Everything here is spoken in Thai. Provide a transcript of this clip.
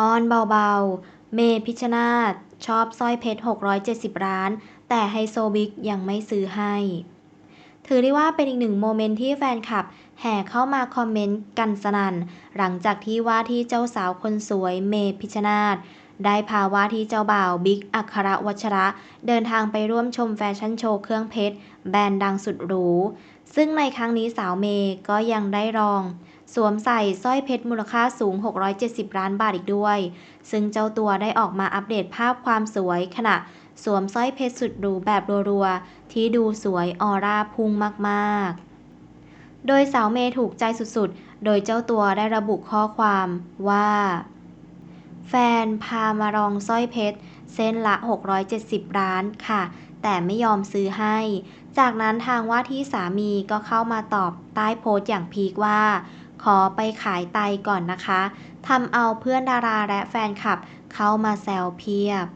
อ้อนเบาๆ เมพิชนาธชอบสร้อยเพชร 670 ล้าน แต่ไฮโซบิ๊กยังไม่ซื้อให้ ถือได้ว่าเป็นอีกหนึ่งโมเมนต์ที่แฟนคลับ แห่เข้ามาคอมเมนต์กันสนั่น หลังจากที่ว่าที่เจ้าสาวคนสวยเมพิชชนาธได้พาว่าที่เจ้าบ่าวบิ๊กอัครวัชระ เดินทางไปร่วมชมแฟชั่นโชว์เครื่องเพชร แบรนด์ดังสุดหรู ซึ่งในครั้งนี้สาวเมย์ก็ยังได้รอง สวมใส่สร้อยเพชรมูลค่าสูง 670 ล้านบาทอีกด้วย ซึ่งเจ้าตัวได้ออกมาอัปเดตภาพความสวยขณะสวมสร้อยเพชรสุดหรูแบบรัวๆ ที่ดูสวยออร่าพุ่งมากๆ โดยสาวเมย์ถูกใจสุดๆ โดยเจ้าตัวได้ระบุข้อความว่า แฟนพามารองสร้อยเพชร เส้นละ 670 ล้านค่ะ แต่ไม่ยอมซื้อให้ จากนั้นทางว่าที่สามีก็เข้ามาตอบใต้โพสต์อย่างพีคว่า ขอไปขายไตก่อนนะคะทำเอาเพื่อนดาราและแฟนคลับเข้ามาแซวเพียบ